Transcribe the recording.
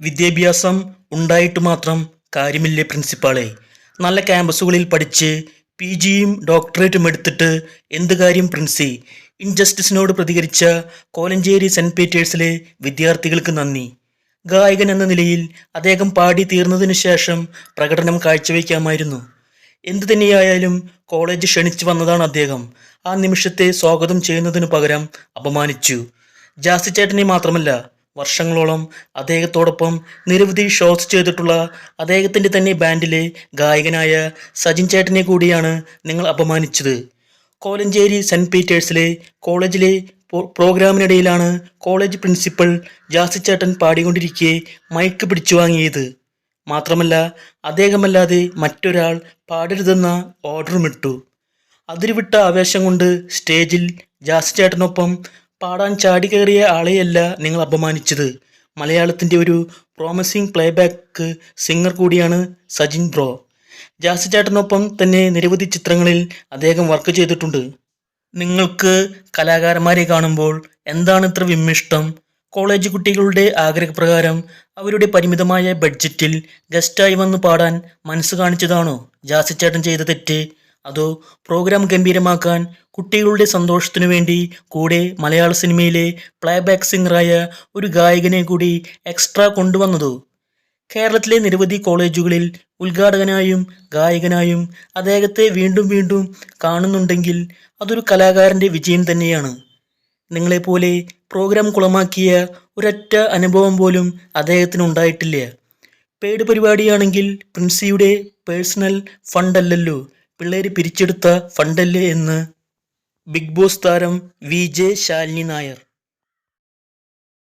വിദ്യാഭ്യാസം ഉണ്ടായിട്ട് മാത്രം കാര്യമില്ലേ പ്രിൻസിപ്പാളെ നല്ല ക്യാമ്പസുകളിൽ പഠിച്ച് പി ജിയും ഡോക്ടറേറ്റും എടുത്തിട്ട് എന്ത് കാര്യം പ്രിൻസി ഇൻജസ്റ്റിസിനോട് പ്രതികരിച്ച കോലഞ്ചേരി സെന്റ് പീറ്റേഴ്സിലെ വിദ്യാർത്ഥികൾക്ക് നന്ദി. ഗായകൻ എന്ന നിലയിൽ അദ്ദേഹം പാടി തീർന്നതിനു ശേഷം പ്രകടനം കാഴ്ചവെക്കാമായിരുന്നു എന്തു തന്നെയായാലും കോളേജ് ക്ഷണിച്ചു വന്നതാണ് അദ്ദേഹം. ആ നിമിഷത്തെ സ്വാഗതം ചെയ്യുന്നതിനു പകരം അപമാനിച്ചു. ജാസ്തി ചേട്ടനെ മാത്രമല്ല വർഷങ്ങളോളം അദ്ദേഹത്തോടൊപ്പം നിരവധി ഷോസ് ചെയ്തിട്ടുള്ള അദ്ദേഹത്തിന്റെ തന്നെ ബാൻഡിലെ ഗായകനായ സജിൻ ചേട്ടനെ കൂടിയാണ് നിങ്ങൾ അപമാനിച്ചത്. കോലഞ്ചേരി സെന്റ് പീറ്റേഴ്സിലെ കോളേജിലെ പ്രോഗ്രാമിനിടയിലാണ് കോളേജ് പ്രിൻസിപ്പൽ ജാസി ചേട്ടൻ പാടിക്കൊണ്ടിരിക്കെ മൈക്ക് പിടിച്ചു വാങ്ങിയത്. മാത്രമല്ല അദ്ദേഹമല്ലാതെ മറ്റൊരാൾ പാടരുതെന്ന ഓർഡറും ഇട്ടു. അതിരുവിട്ട ആവേശം കൊണ്ട് സ്റ്റേജിൽ ജാസി ചേട്ടനൊപ്പം പാടാൻ ചാടി ചാടികയറിയ ആളെയല്ല നിങ്ങൾ അപമാനിച്ചത്. മലയാളത്തിന്റെ ഒരു പ്രോമിസിംഗ് പ്ലേബാക്ക് സിംഗർ കൂടിയാണ് സജിൻ ബ്രോ. ജാസ് ചേട്ടനൊപ്പം തന്നെ നിരവധി ചിത്രങ്ങളിൽ അദ്ദേഹം വർക്ക് ചെയ്തിട്ടുണ്ട്. നിങ്ങൾക്ക് കലാകാരന്മാരെ കാണുമ്പോൾ എന്താണ് ഇത്ര വിമ്മിഷ്ടം? കോളേജ് കുട്ടികളുടെ ആഗ്രഹപ്രകാരം അവരുടെ പരിമിതമായ ബഡ്ജറ്റിൽ ഗസ്റ്റായി വന്ന് പാടാൻ മനസ്സ് കാണിച്ചതാണോ? ജാസിച്ചേട്ടൻ ചെയ്ത തെറ്റ് അതോ പ്രോഗ്രാം ഗംഭീരമാക്കാൻ കുട്ടികളുടെ സന്തോഷത്തിനു വേണ്ടി കൂടെ മലയാള സിനിമയിലെ പ്ലേബാക്ക് സിംഗറായ ഒരു ഗായകനെ കൂടി എക്സ്ട്രാ കൊണ്ടുവന്നതോ? കേരളത്തിലെ നിരവധി കോളേജുകളിൽ ഉദ്ഘാടകനായും ഗായകനായും അദ്ദേഹത്തെ വീണ്ടും വീണ്ടും കാണുന്നുണ്ടെങ്കിൽ അതൊരു കലാകാരന്റെ വിജയം തന്നെയാണ്. നിങ്ങളെപ്പോലെ പ്രോഗ്രാം കുളമാക്കിയ ഒരൊറ്റ അനുഭവം പോലും അദ്ദേഹത്തിന് ഉണ്ടായിട്ടില്ല. പെയ്ഡ് പരിപാടിയാണെങ്കിൽ പ്രിൻസിയുടെ പേഴ്സണൽ ഫണ്ടല്ലല്ലോ പിള്ളേര് പിരിച്ചെടുത്ത ഫണ്ടല്ലേ എന്ന് ബിഗ് ബോസ് താരം വി ജെ ശാലിനി നായർ.